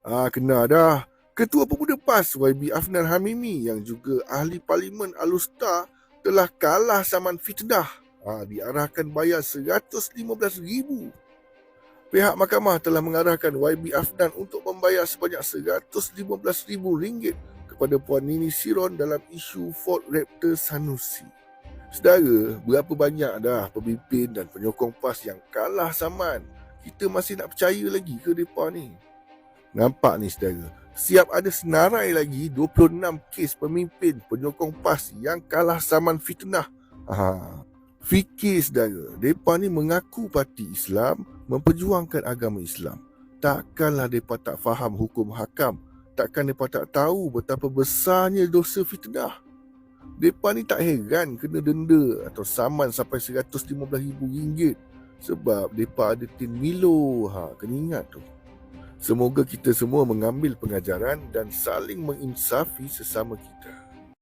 Ah, kena dah. Ketua Pemuda PAS YB Afnan Hamimi yang juga ahli parlimen Alustar telah kalah saman fitnah. Ah, diarahkan bayar RM115,000. Pihak mahkamah telah mengarahkan YB Afnan untuk membayar sebanyak RM115,000 kepada Puan Nini Siron dalam isu Ford Raptor Sanusi. Saudara, berapa banyak dah pemimpin dan penyokong PAS yang kalah saman? Kita masih nak percaya lagi ke mereka ni? Nampak ni saudara, siap ada senarai lagi 26 kes pemimpin penyokong PAS yang kalah saman fitnah. Ha. Fikir saudara, mereka ni mengaku parti Islam, memperjuangkan agama Islam. Takkanlah mereka tak faham hukum hakam. Takkan mereka tak tahu betapa besarnya dosa fitnah. Mereka ni tak heran kena denda atau saman sampai RM115,000 sebab mereka ada tin Milo. Ha, kena ingat tu. Semoga kita semua mengambil pengajaran dan saling menginsafi sesama kita.